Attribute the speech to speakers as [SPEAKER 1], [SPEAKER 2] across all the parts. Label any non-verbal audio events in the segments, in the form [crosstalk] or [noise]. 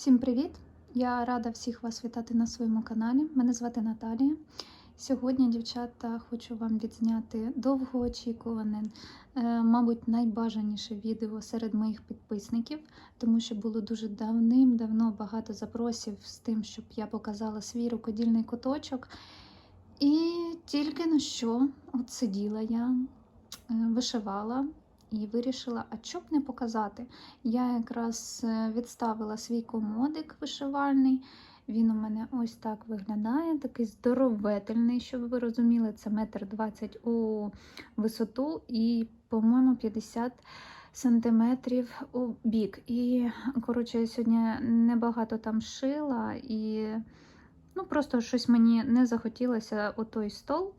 [SPEAKER 1] Всім привіт! Я рада всіх вас вітати на своєму каналі. Мене звати Наталія. Сьогодні, дівчата, хочу вам відзняти довгоочікуване, е, мабуть, найбажаніше відео серед моїх підписників, тому що було дуже давним-давно багато запросів з тим, щоб я показала свій рукодільний куточок. І тільки на що от сиділа я, е, вишивала і вирішила, а що б не показати. Я якраз е, відставила свій комодик вишивальний. Він у мене ось так виглядає, такий здоровительний, щоб ви розуміли, це метр двадцять у висоту і, по-моєму, 50 сантиметрів у бік. І, коротше, я сьогодні небагато там шила, і ну, просто щось мені не захотілося у той стол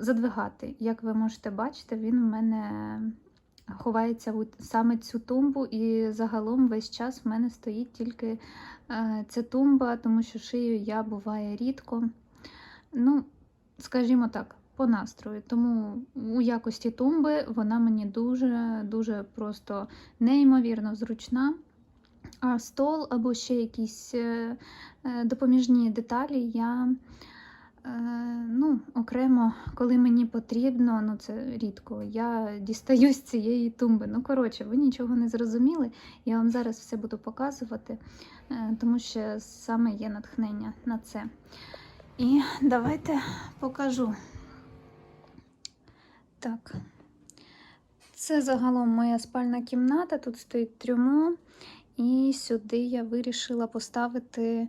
[SPEAKER 1] задвигати. Як ви можете бачити, він у мене ховається у саме цю тумбу, і загалом весь час в мене стоїть тільки е, ця тумба, тому що шию я буває рідко. Ну, скажімо так, по настрою. Тому у якості тумби вона мені дуже-дуже просто неймовірно зручна. А стол або ще якісь е, е, допоміжні деталі я Е, ну, окремо, коли мені потрібно, ну це рідко, я дістаю з цієї тумби. Ну, коротше, ви нічого не зрозуміли. Я вам зараз все буду показувати, е, тому що саме є натхнення на це. І давайте покажу. Так, це загалом моя спальна кімната, тут стоїть трюмо, і сюди я вирішила поставити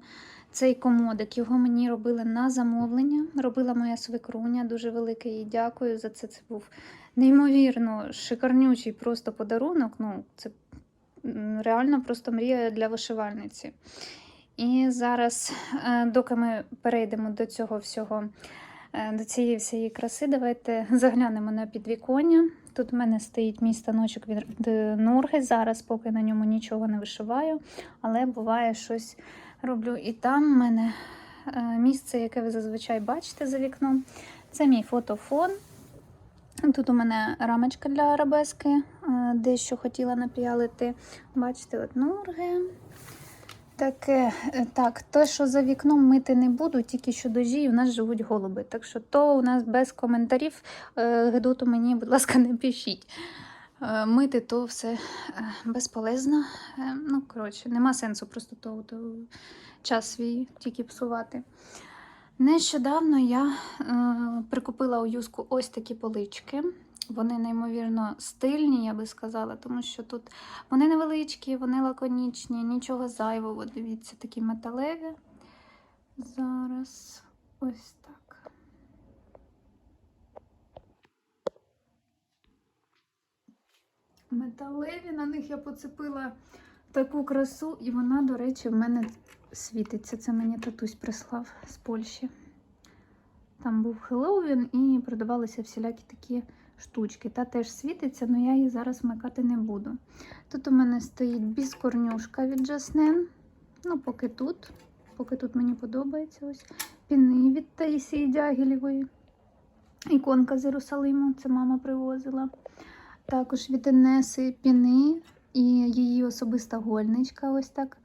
[SPEAKER 1] цей комодик. Його мені робили на замовлення. Робила моя свекруня. Дуже велике їй дякую за це. Це був неймовірно шикарнючий просто подарунок. Ну, Це реально просто мрія для вишивальниці. І зараз, е, доки ми перейдемо до цього всього, е, до цієї всієї краси, давайте заглянемо на підвіконня. Тут в мене стоїть мій станочок від Нурги. Зараз, поки на ньому нічого не вишиваю, але буває щось роблю. І там в мене е, місце, яке ви зазвичай бачите за вікном. Це мій фотофон. Тут у мене рамочка для арабески, е, дещо хотіла напіялити. Бачите, от нурги. Таке, е, так, те, що за вікном мити не буду, тільки що дожі, у нас живуть голуби. Так що то у нас без коментарів. Гедоту мені, будь ласка, [laughs] не пишіть. Мити то все безполезно. Ну, коротше, нема сенсу просто то, то час свій тільки псувати. Нещодавно я е, прикупила у юску ось такі полички. Вони, неймовірно, стильні, я би сказала, тому що тут вони невеличкі, вони лаконічні, нічого зайвого. Дивіться, такі металеві. Зараз ось так. Металеві, на них я поцепила таку красу, і вона, до речі, в мене світиться. Це мені татусь прислав з Польщі. Там був Хеллоуін і продавалися всілякі такі штучки. Та теж світиться, але я її зараз вмикати не буду. Тут у мене стоїть біскорнюшка від Жаснен. Ну, поки тут. Поки тут мені подобається ось піни від Таїсії Дягілєвої. Іконка з Єрусалиму, це мама привозила. Також від Енеси піни і її особиста гольничка. Ось так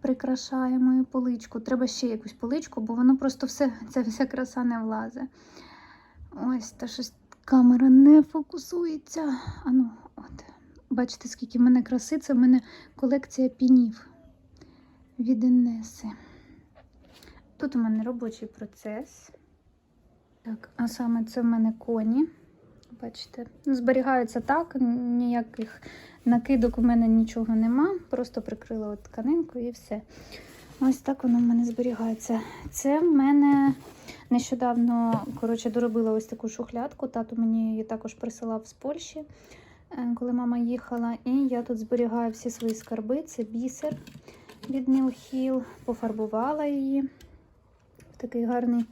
[SPEAKER 1] прикрашає мою поличку. Треба ще якусь поличку, бо воно просто все, ця вся краса не влазить. Ось та щось камера не фокусується. Ану, от. Бачите, скільки в мене краси, це в мене колекція пінів від Інеси. Тут у мене робочий процес. Так, а саме це в мене коні. Бачите, зберігаються так, ніяких накидок у мене нічого нема. Просто прикрила от тканинку і все. Ось так воно в мене зберігається. Це в мене нещодавно коротше, доробила ось таку шухлядку. Тато мені її також присилав з Польщі, е, коли мама їхала. І я тут зберігаю всі свої скарби. Це бісер від Нілхіл. Пофарбувала її. В такий гарний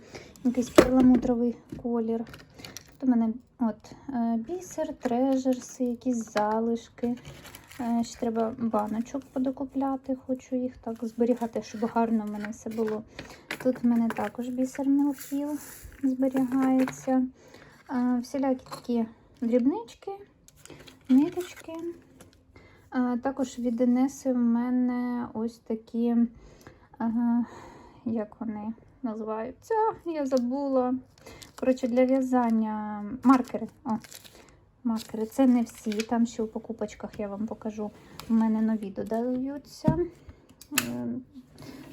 [SPEAKER 1] якийсь перламутровий колір. Тут у мене от е, бісер, трежерси, якісь залишки. Е, ще треба баночок подокупляти, хочу їх так зберігати, щоб гарно в мене все було. Тут в мене також бісер мілхіл зберігається. Е, всілякі такі дрібнички, ниточки. Також від Інеси в мене ось такі, як вони називаються, я забула. Коротше, для в'язання маркери. О, маркери. Це не всі. Там ще у покупочках я вам покажу. У мене нові додаються. Е,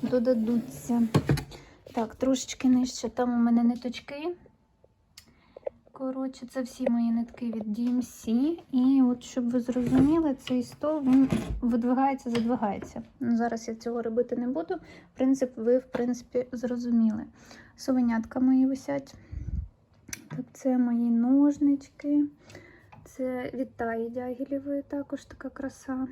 [SPEAKER 1] Додадуться. Так, трошечки нижче. Там у мене ниточки. Коротше, це всі мої нитки від DMC. І от, щоб ви зрозуміли, цей стол він видвигається, задвигається. Ну, Зараз я цього робити не буду. Принцип ви, в принципі, зрозуміли. Совенятка мої висять. Так, це мої ножнички. Це від Таї Дягілєвої також така краса.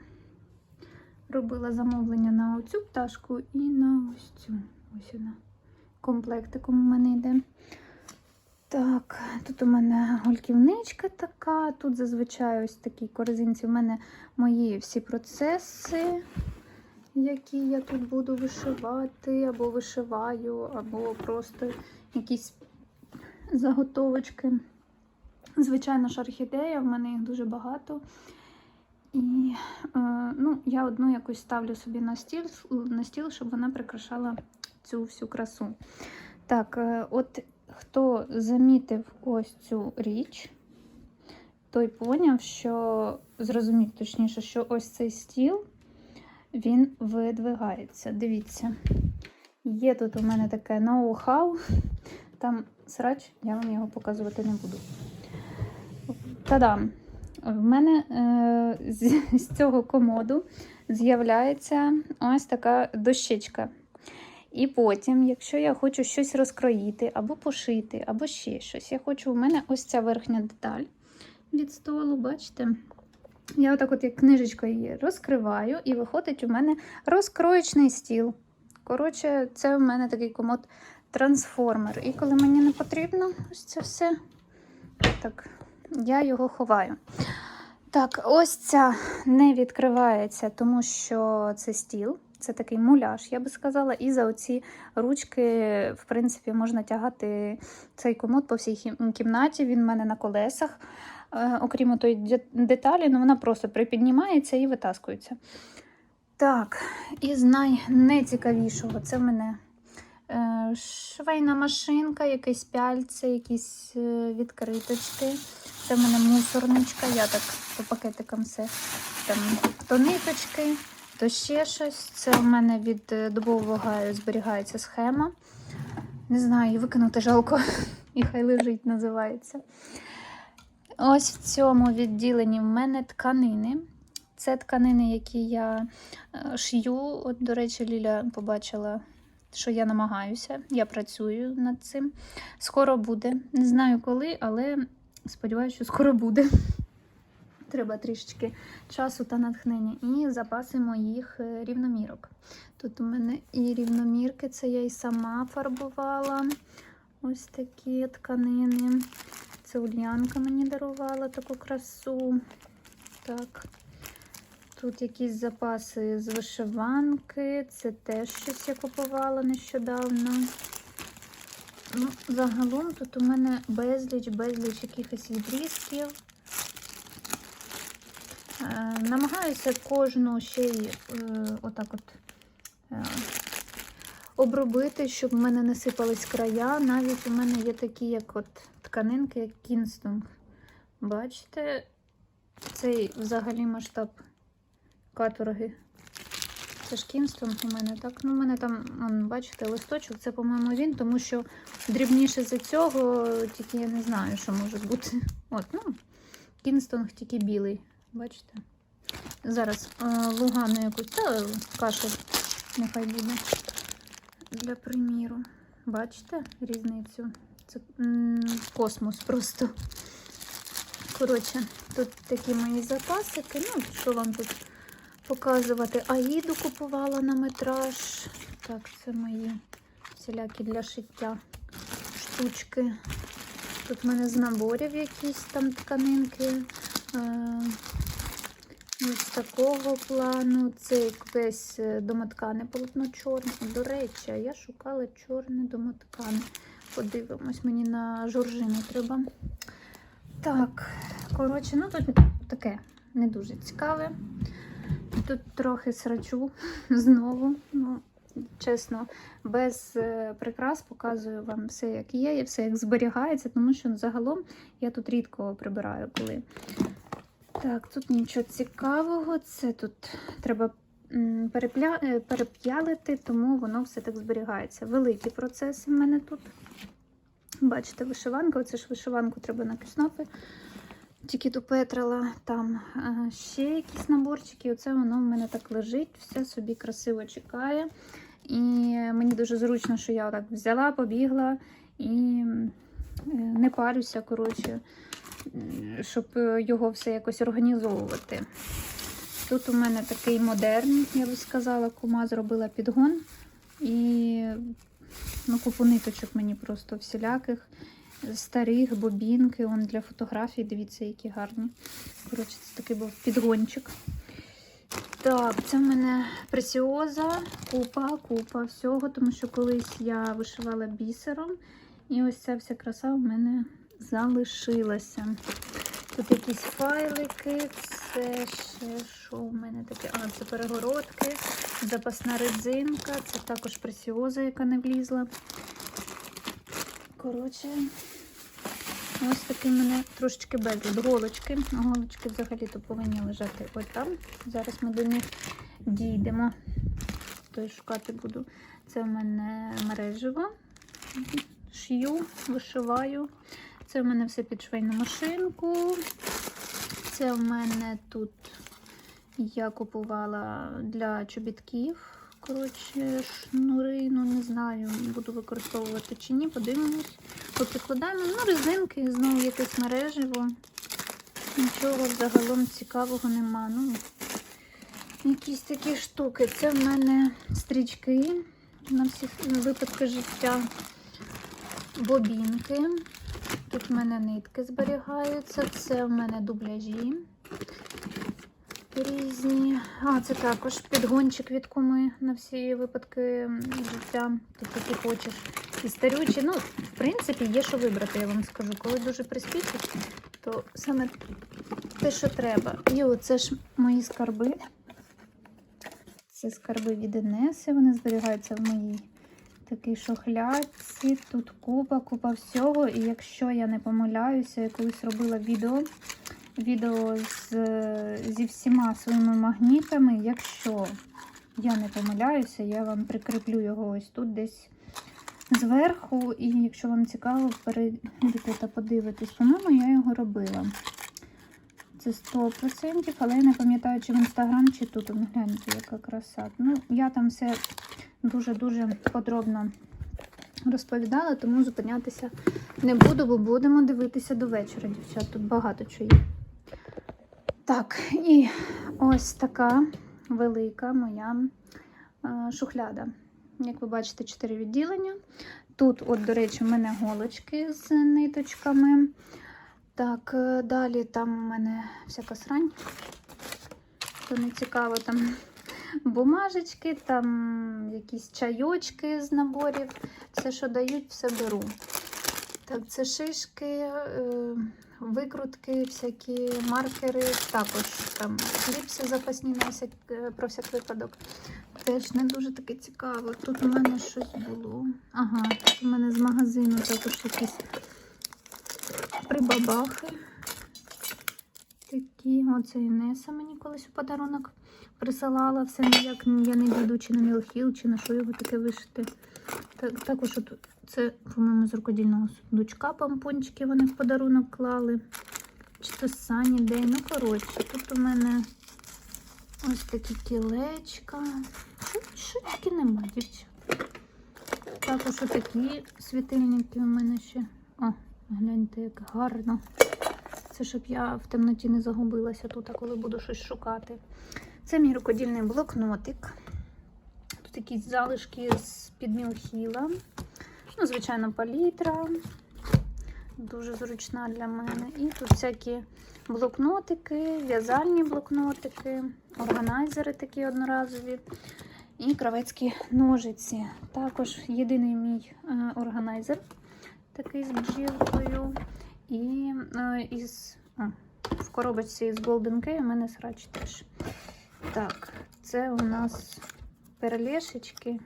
[SPEAKER 1] Робила замовлення на оцю пташку і на ось цю. Ось вона. Комплектиком у мене йде. Так, тут у мене гольківничка така. Тут зазвичай ось такі корзинці. У мене мої всі процеси, які я тут буду вишивати, або вишиваю, або просто якісь заготовочки. Звичайно ж, орхідея, в мене їх дуже багато. І е, ну, я одну якось ставлю собі на стіл, на стіл, щоб вона прикрашала цю всю красу. Так, е, от хто замітив ось цю річ, той поняв, що зрозумів точніше, що ось цей стіл він видвигається. Дивіться, є тут у мене таке ноу-хау. Там срач, я вам його показувати не буду. Та-дам! В мене е, з, [laughs] з цього комоду з'являється ось така дощечка. І потім, якщо я хочу щось розкроїти, або пошити, або ще щось, я хочу, у мене ось ця верхня деталь від столу, бачите? Я отак от як книжечкою її розкриваю, і виходить у мене розкроєчний стіл. Коротше, це у мене такий комод трансформер. І коли мені не потрібно ось це все, так, я його ховаю. Так, ось ця не відкривається, тому що це стіл. Це такий муляж, я би сказала. І за оці ручки, в принципі, можна тягати цей комод по всій кімнаті. Він в мене на колесах. Е, окрім тої деталі, ну вона просто припіднімається і витаскується. Так, і з найнецікавішого це в мене швейна машинка, якесь пяльце, якісь е, відкриточки. Це в мене мусорничка. Я так по пакетикам все там то ниточки, то ще щось. Це в мене від е, дубового гаю зберігається схема. Не знаю, викинути жалко, [laughs] і хай лежить, називається. Ось в цьому відділенні в мене тканини. Це тканини, які я е, шью. От, до речі, Ліля побачила, що я намагаюся, я працюю над цим. Скоро буде. Не знаю коли, але сподіваюся, що скоро буде. [laughs] Треба трішечки часу та натхнення. І запаси моїх е, рівномірок. Тут у мене і рівномірки, це я і сама фарбувала. Ось такі тканини. Це Ульянка мені дарувала таку красу. Так. Тут якісь запаси з вишиванки. Це теж щось я купувала нещодавно. Ну, загалом тут у мене безліч, безліч якихось відрізків. Е, намагаюся кожну ще й е, отак от е, обробити, щоб в мене не сипались края. Навіть у мене є такі, як от тканинки, як Кінстонг. Бачите, цей взагалі масштаб каторги. Це ж Кінстонг у мене, так? Ну, у мене там, он, бачите, листочок, це, по-моєму, він, тому що дрібніше за цього, тільки я не знаю, що може бути. От, ну, Кінстонг тільки білий, бачите? Зараз е, лугану якусь, та кашу нехай буде для приміру. Бачите різницю? Це космос просто. Коротше, тут такі мої запасики. Ну, що вам тут показувати? Аїду купувала на метраж. Так, це мої всілякі для шиття штучки. Тут в мене з наборів якісь там тканинки. Е, Ось такого плану. Це якесь е, домоткане полотно чорне. До речі, я шукала чорне домоткане. Подивимось, мені на жоржину треба. Так, коротше, ну тут таке не дуже цікаве. Тут трохи срачу [laughs] знову. Ну, чесно, без е, прикрас показую вам все, як є, і все як зберігається, тому що загалом я тут рідко прибираю коли. Так, тут нічого цікавого. Це тут треба перепля... е, переп'ялити, тому воно все так зберігається. Великі процеси в мене тут. Бачите, вишиванка. Оце ж вишиванку треба на кюснапи. Тільки допетрила там е, ще якісь наборчики. Оце воно в мене так лежить, все собі красиво чекає. І мені дуже зручно, що я так взяла, побігла і е, не парюся, коротше, щоб е, його все якось організовувати. Тут у мене такий модерн, я би сказала, кума зробила підгон. І ну, купу ниточок мені просто всіляких старих, бобінки, он для фотографій, дивіться, які гарні. Коротше, це такий був підгончик. Так, це в мене пресіоза, купа, купа всього, тому що колись я вишивала бісером, і ось ця вся краса в мене залишилася. Тут якісь файлики, це ще що в мене таке? А, це перегородки, запасна резинка, це також пресіоза, яка не влізла. Коротше, ось такий в мене трошечки безлад. Голочки. Голочки взагалі-то повинні лежати ось там. Зараз ми до них дійдемо. То шукати буду. Це в мене мережево. Шью, вишиваю. Це в мене все під швейну машинку. Це в мене тут я купувала для чобітків. Коротше, шнури, ну не знаю, буду використовувати чи ні, подивимось. Поприкладаємо. Ну, резинки, знову якесь мережево. Нічого загалом цікавого нема. Ну, якісь такі штуки. Це в мене стрічки на всі випадки життя. Бобінки. Тут в мене нитки зберігаються. Це в мене дубляжі різні. А, це також підгончик від куми на всі випадки життя. Тут які хочеш. І старючі. Ну, в принципі, є що вибрати, я вам скажу. Коли дуже приспічить, то саме те, що треба. І оце ж мої скарби. Це скарби від Інеси, вони зберігаються в моїй такій шохлядці. Тут купа, купа всього. І якщо я не помиляюся, я колись робила відео відео з, зі всіма своїми магнітами. Якщо я не помиляюся, я вам прикріплю його ось тут десь зверху. І якщо вам цікаво, перейдете та подивитесь. По-моєму, я його робила. Це 100%, але я не пам'ятаю, чи в інстаграм, чи тут. Гляньте, яка краса. Ну, я там все дуже-дуже подробно розповідала, тому зупинятися не буду, бо будемо дивитися до вечора, дівчат. Тут багато чого є. Так, і ось така велика моя е, шухляда. Як ви бачите, 4 відділення. Тут, от, до речі, в мене голочки з ниточками. Так, е, далі там у мене всяка срань. То не цікаво, там бумажечки, там якісь чайочки з наборів. Все, що дають, все беру. Так, це шишки, е, викрутки, всякі маркери, також там кліпси запасні на всяк, е, про всяк випадок. Теж не дуже таке цікаво. Тут у мене щось було. Ага, тут у мене з магазину також якісь прибабахи. Такі, оце Інеса мені колись у подарунок присилала. Все ніяк я не дійду чи на Мілхіл, чи на що його таке вишити. Так, також от це, по-моєму, з рукодільного сундучка помпончики вони в подарунок клали. Чи то Сані Дей. Ну, коротше, тут у мене ось такі кілечка. Що, тільки нема, дівчат. Також отакі світильники у мене ще. О, гляньте, як гарно. Це щоб я в темноті не загубилася тут, а коли буду щось шукати. Це мій рукодільний блокнотик. Тут якісь залишки з-під Мілхіла. Ну, звичайно, палітра. Дуже зручна для мене. І тут всякі блокнотики, в'язальні блокнотики, органайзери такі одноразові. І кравецькі ножиці. Також єдиний мій е, органайзер, такий з бджілкою. І е, із, а, в коробочці з Golden Key у мене срач теж. Так, це у нас перелешечки,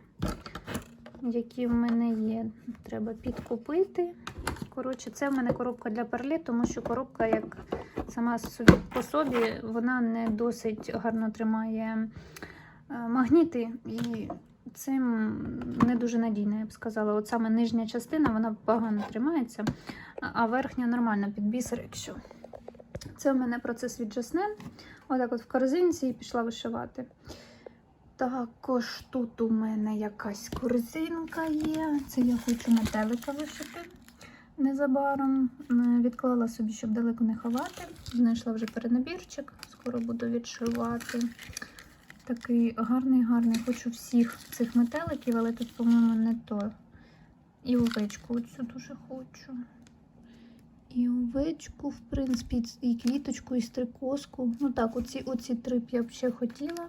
[SPEAKER 1] які в мене є. Треба підкупити. Коротше, це в мене коробка для перлі, тому що коробка, як сама по собі, вона не досить гарно тримає е, магніти. І цим не дуже надійно, я б сказала. От саме нижня частина вона погано тримається, а- верхня нормально під бісер, якщо. Це у мене процес від Жаснен. Отак от в корзинці і пішла вишивати. Також тут у мене якась корзинка є. Це я хочу метелика вишити незабаром. Відклала собі, щоб далеко не ховати. Знайшла вже перенабірчик, скоро буду відшивати. Такий гарний, гарний. Хочу всіх цих метеликів, але тут, по-моєму, не то. І овечку оцю дуже хочу. І овечку, в принципі, і квіточку, і стрикоску. Ну так, оці, оці три б я б ще хотіла.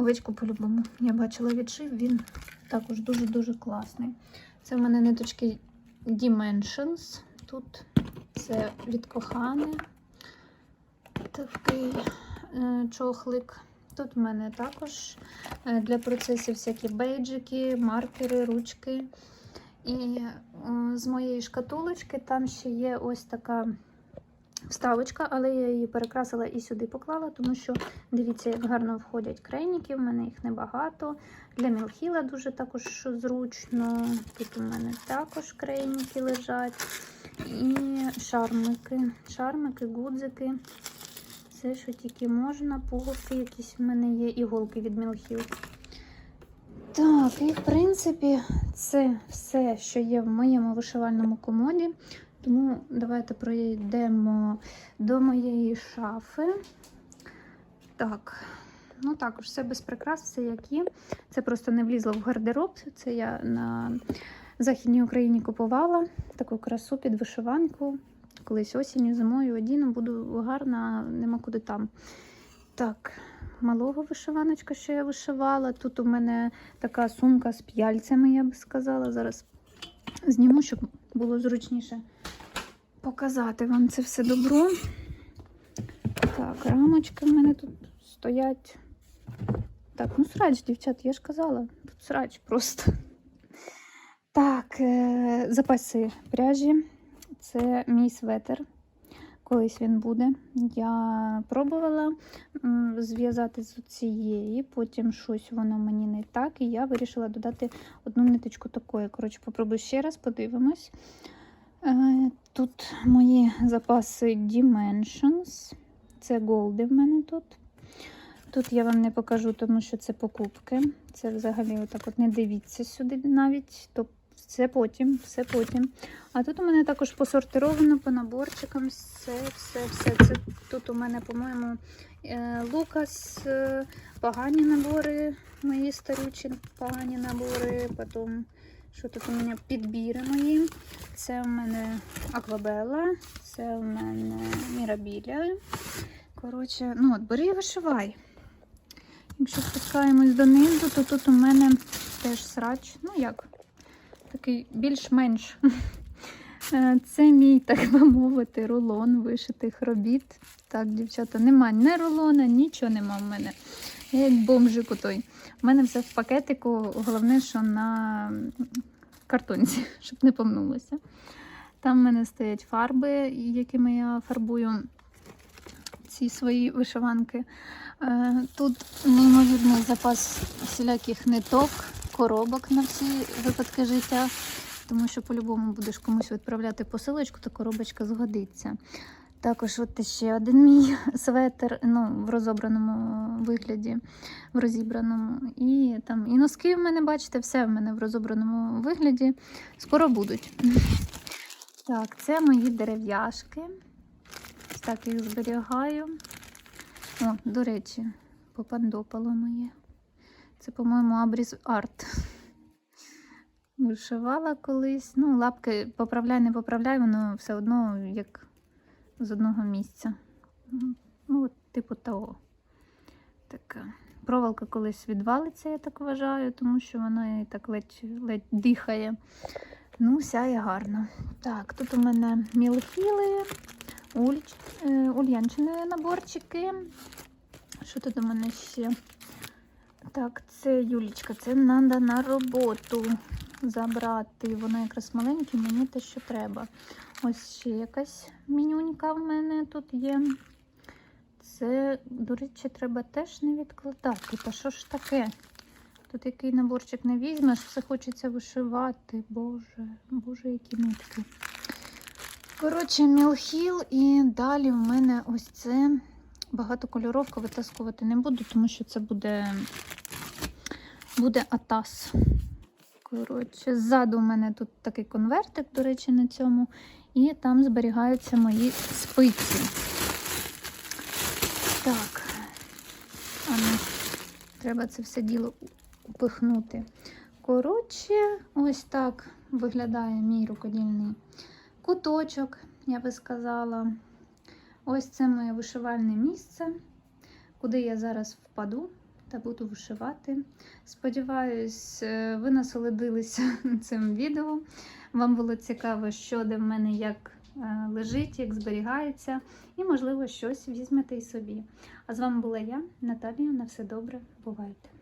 [SPEAKER 1] Овечку по-любому. Я бачила відшив, він також дуже-дуже класний. Це в мене ниточки Dimensions. Тут це від кохани. Такий е, чохлик. Тут в мене також е, для процесів всякі бейджики, маркери, ручки. І е, з моєї шкатулочки там ще є ось така вставочка, але я її перекрасила і сюди поклала, тому що дивіться, як гарно входять крейніки. В мене їх небагато. Для Мілхіла дуже також зручно. Тут у мене також крейніки лежать. І шармики. Шармики, гудзики. Все, що тільки можна. Пуговки якісь в мене є, іголки від Мілхіл. Так, і в принципі, це все, що є в моєму вишивальному комоді. Тому давайте пройдемо до моєї шафи. Так, ну також все без прикрас, все як є. Це просто не влізло в гардероб. Це я на Західній Україні купувала таку красу під вишиванку. Колись осінню, зимою одіну, буду гарна, нема куди там. Так, малого вишиваночка, що я вишивала. Тут у мене така сумка з п'яльцями, я би сказала. Зараз зніму, щоб було зручніше показати вам це все добро. Так, рамочки в мене тут стоять. Так, ну срач, дівчат, я ж казала, тут срач просто. Так, е, запаси пряжі. Це мій светер. Колись він буде. Я пробувала зв'язати з цієї, потім щось воно мені не так, і я вирішила додати одну ниточку такої. Коротше, попробую ще раз, подивимось. Е, Тут мої запаси Dimensions. Це голди в мене тут. Тут я вам не покажу, тому що це покупки. Це взагалі отак от не дивіться сюди навіть. Тобто все потім, все потім. А тут у мене також посортировано по наборчикам. Все, все, все. Це тут у мене, по-моєму, е, Лукас, е, погані набори, мої старючі погані набори. Потім, що тут у мене підбіри мої. Це у мене Аквабелла, це у мене Мірабіля. Коротше, ну от бери і вишивай. Якщо спускаємось донизу, то тут у мене теж срач. Ну як, такий більш-менш. [laughs] Е, Це мій, так би мовити, рулон вишитих робіт. Так, дівчата, нема ні рулона, нічого нема в мене. Як бомжик той. У мене все в пакетику, головне, що на картонці, [laughs] щоб не помнулося. Там в мене стоять фарби, якими я фарбую ці свої вишиванки. Е, Тут неймовірний запас всіляких ниток, коробок на всі випадки життя. Тому що по-любому будеш комусь відправляти посилочку, то коробочка згодиться. Також от ще один мій [laughs] светр, ну, в розобраному вигляді, в розібраному. І там і носки в мене, бачите, все в мене в розобраному вигляді. Скоро будуть. [laughs] Так, це мої дерев'яшки. Так їх зберігаю. О, до речі, попандопало моє. Це, по-моєму, Абріз Арт. [laughs] Вишивала колись. Ну, лапки поправляй, не поправляй, воно все одно як з одного місця. Ну, от, типу того. Така. Проволока колись відвалиться, я так вважаю, тому що вона і так ледь, ледь дихає. Ну, сяє гарно. Так, тут у мене мілфіли, ульч, е, ульянчини наборчики. Що тут у мене ще? Так, це Юлічка, це треба на роботу забрати. Воно якраз маленьке, мені те, що треба. Ось ще якась менюнька в мене тут є. Це, до речі, треба теж не відкладати. Та що ж таке? Тут який наборчик не візьмеш, все хочеться вишивати. Боже, боже, які нитки. Коротше, мілхіл, і далі в мене ось це багатокольоровка витаскувати не буду, тому що це буде, буде атас. Коротше, ззаду у мене тут такий конвертик, до речі, на цьому, і там зберігаються мої спиці. Так, а ну, треба це все діло упихнути. Коротше, ось так виглядає мій рукодільний куточок, я би сказала. Ось це моє вишивальне місце, куди я зараз впаду та буду вишивати. Сподіваюсь, е, ви насолодилися [laughs] цим відео. Вам було цікаво, що де в мене як е, лежить, як зберігається, і, можливо, щось візьмете і собі. А з вами була я, Наталія. На все добре. Бувайте!